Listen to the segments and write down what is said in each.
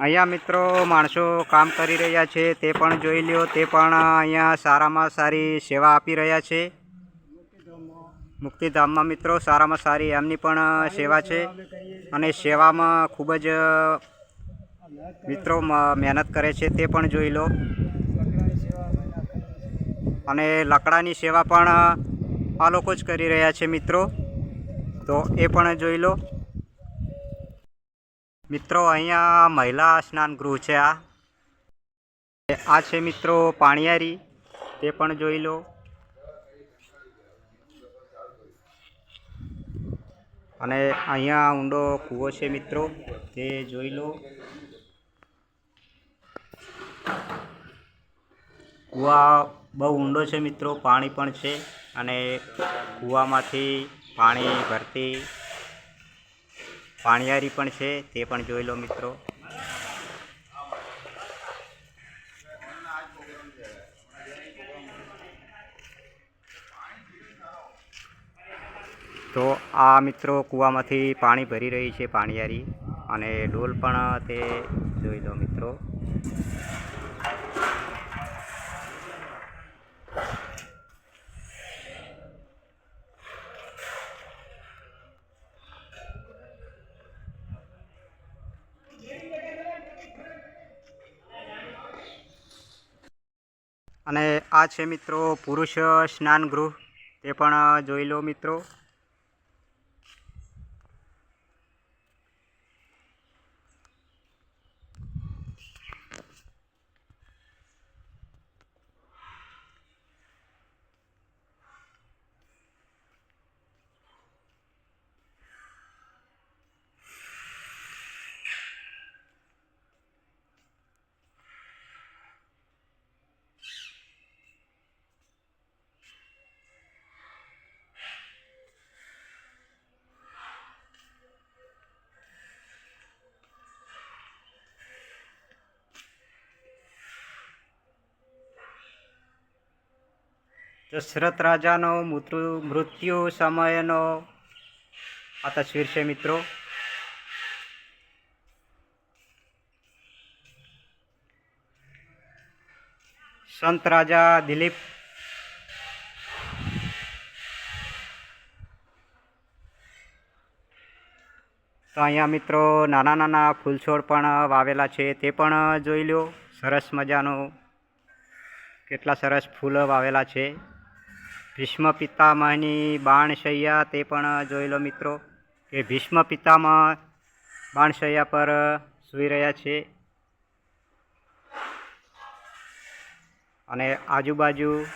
અહીંયા મિત્રો માણસો કામ કરી રહ્યા છે, તે પણ જોઈ લ્યો, તે પણ અહીંયા સારામાં સારી સેવા આપી રહ્યા છે. મુક્તિધામમાં મિત્રો સારામાં સારી એમની પણ સેવા છે અને સેવામાં ખૂબ જ મિત્રો મહેનત કરે છે, તે પણ જોઈ લો. અને લાકડાની સેવા પણ આ લોકો જ કરી રહ્યા છે મિત્રો. તો એ પણ જોઈ લો. મિત્રો, અહીંયા મહિલા સ્નાન ગૃહ છે આ. આ છે મિત્રો પાણીયારી, તે પણ જોઈ લો. અને અહીંયા ઊંડો કૂવો છે મિત્રો, તે જોઈ લો. કૂવા બહુ ઊંડો છે મિત્રો, પાણી પણ છે. અને કૂવામાંથી પાણી ભરતી પાણીયારી પણ છે, તે પણ જોઈ લો મિત્રો. તો આ મિત્રો કૂવામાંથી પાણી ભરી રહી છે પાણીયારી, અને ડોલ પણ તે જોઈ લો મિત્રો. અને આ છે મિત્રો પુરુષ સ્નાન ગૃહ તે પણ જોઈ લો મિત્રો. દશરથ રાજાનો મૃત્યુ મૃત્યુ સમયનો આ તસવીર છે મિત્રો. સંત રાજા દિલીપ તો અહીંયા મિત્રો નાના નાના ફૂલ છોડ પણ વાવેલા છે, તે પણ જોઈ લો સરસ મજાનું, કેટલા સરસ ફૂલ વાવેલા છે. ભીષ્મ પિતામહની બાણશૈયા તે પણ જોઈ લો મિત્રો, કે ભીષ્મ પિતામહ બાણશૈયા પર સૂઈ રહ્યા છે. અને આજુબાજુ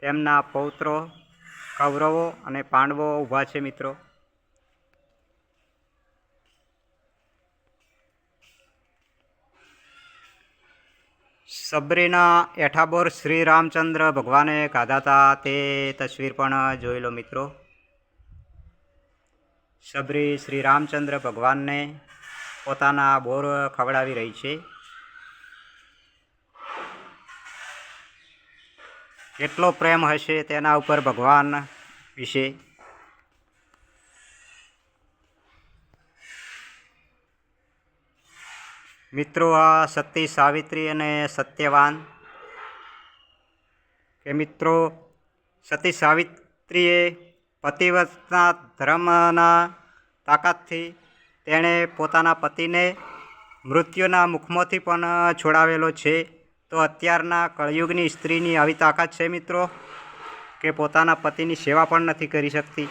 તેમના પૌત્રો, કૌરવો અને પાંડવો ઊભા છે મિત્રો. સબરીના એઠાબોર શ્રી રામચંદ્ર ભગવાને હતા તે તસવીર પણ જોઈ લો મિત્રો. સબરી શ્રી રામચંદ્ર ભગવાનને પોતાના બોર ખવડાવી રહી છે. કેટલો પ્રેમ હશે તેના ઉપર ભગવાન વિશે. મિત્રો, આ સતી સાવિત્રી અને સત્યવાન. કે મિત્રો, સતી સાવિત્રીએ પતિવ્રતના ધર્મના તાકાતથી તેણે પોતાના પતિને મૃત્યુના મુખમાંથી પણ છોડાવેલો છે. તો અત્યારના કળયુગની સ્ત્રીની આવી તાકાત છે, મિત્રો, કે પોતાના પતિની સેવા પણ નથી કરી શકતી.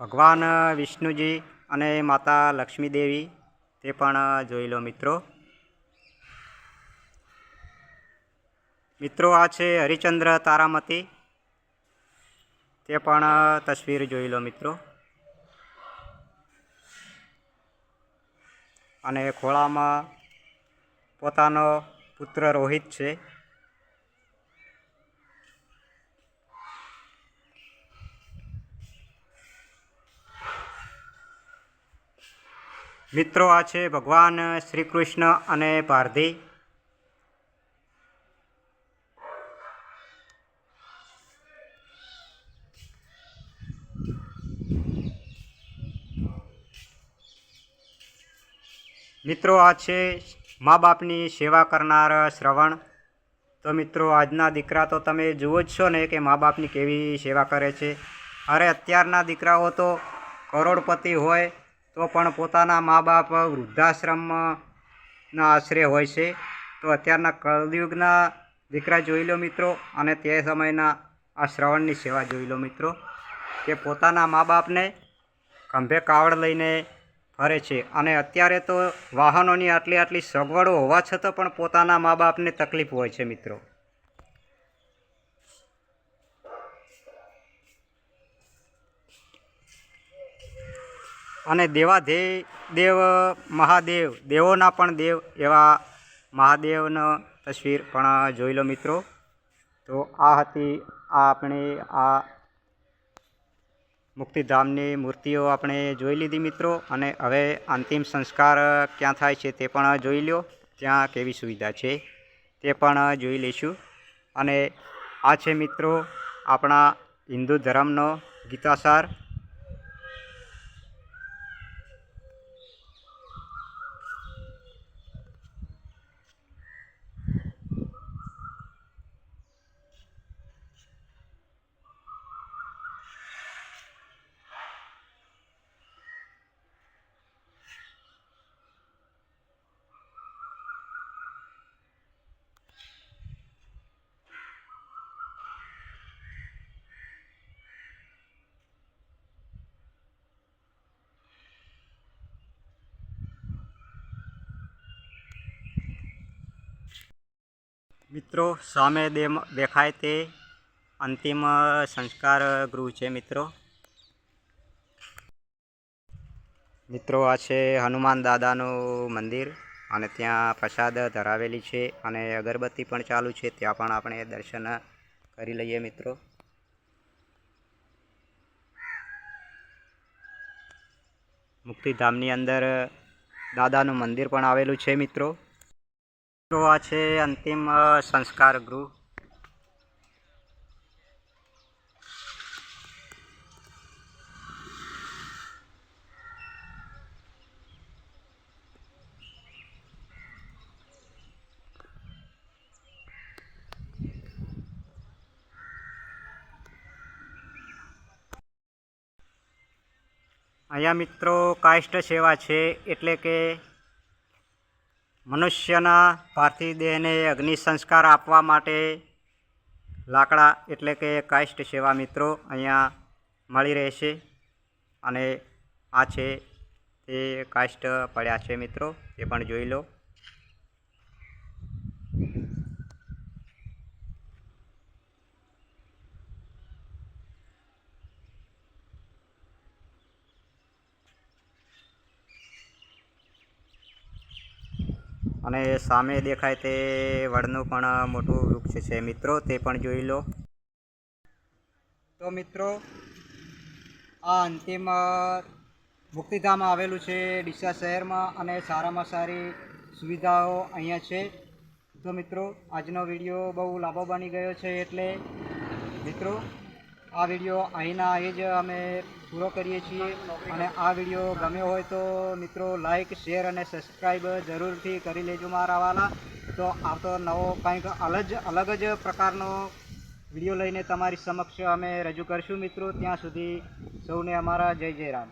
ભગવાન, વિષ્ણુજી અને માતા લક્ષ્મીદેવી, તે પણ જોઈ લો મિત્રો. મિત્રો આ છે હરિચંદ્ર તારામતી. તે પણ તસવીર જોઈ લો મિત્રો. અને ખોળામાં પોતાનો પુત્ર રોહિત છે. મિત્રો, આ છે ભગવાન શ્રી કૃષ્ણ અને પારધી. મિત્રો, આ છે મા બાપની સેવા કરનાર શ્રવણ. તો મિત્રો, આજના દીકરા તો તમે જુઓ જ છો ને કે મા બાપની કેવી સેવા કરે છે. અરે, અત્યારના દીકરાઓ તો કરોડપતિ હોય તો પણ પોતાના મા બાપ વૃદ્ધાશ્રમના આશરે હોય છે. તો અત્યારના કળયુગના દીકરા જોઈ લો મિત્રો અને તે સમયના આ શ્રવણની સેવા જોઈ લો મિત્રો કે પોતાના મા બાપને ખંભે કાવડ લઈને ફરે છે. અને અત્યારે તો વાહનોની આટલી આટલી સગવડો હોવા છતાં પણ પોતાના મા બાપને તકલીફ હોય છે મિત્રો. અને દેવાધેય દેવ, મહાદેવ, દેવોના પણ દેવ એવા મહાદેવનો તસવીર પણ જોઈ લો મિત્રો. તો આ હતી આ આપણે આ મુક્તિધામની મૂર્તિઓ આપણે જોઈ લીધી મિત્રો. અને હવે અંતિમ સંસ્કાર ક્યાં થાય છે તે પણ જોઈ લો ત્યાં કેવી સુવિધા છે તે પણ જોઈ લઈશું. અને આ છે મિત્રો આપણા હિન્દુ ધર્મનો ગીતાસાર. મિત્રો, સામે દેખાય તે અંતિમ સંસ્કાર ગૃહ છે, મિત્રો. મિત્રો, આ છે હનુમાન દાદાનું મંદિર અને ત્યાં પ્રસાદ ધરાવેલી છે અને અગરબત્તી પણ ચાલુ છે. ત્યાં પણ આપણે દર્શન કરી લઈએ, મિત્રો. મુક્તિધામની અંદર દાદાનું મંદિર પણ આવેલું છે, મિત્રો. તો આ છે અંતિમ સંસ્કાર ગૃહ. અહીંયા મિત્રો કાષ્ટ સેવા છે એટલે કે મનુષ્યના પાર્થિવ દેહને અગ્નિ સંસ્કાર આપવા માટે લાકડા એટલે કે કાષ્ટ સેવા મિત્રો અહીંયા મળી રહેશે. અને આ છે તે કાષ્ટ પડ્યા છે મિત્રો એ પણ જોઈ લો. અને સામે દેખાય તે વડનું પણ મોટું વૃક્ષ છે. મિત્રો, તે પણ જોઈ લો. તો મિત્રો, આ અંતિમ મુક્તિધામ આવેલું છે ડીસા શહેરમાં અને સારામાં સારી સુવિધાઓ અહીંયા છે. તો મિત્રો, આજનો વીડિયો બહુ લાંબો બની ગયો છે એટલે મિત્રો, આ વીડિયો અહીંના અહીં જ અમે પૂરો કરીએ છીએ અને આ વીડિયો ગમ્યો હોય તો મિત્રો લાઈક શેર અને સબસ્ક્રાઈબ જરૂરથી કરી લેજો મારા વાલા. તો આવતો નવો કંઈક અલગ અલગ જ પ્રકારનો વીડિયો લઈને તમારી સમક્ષ અમે રજૂ કરશું મિત્રો. ત્યાં સુધી સૌને અમારા જય જય રામ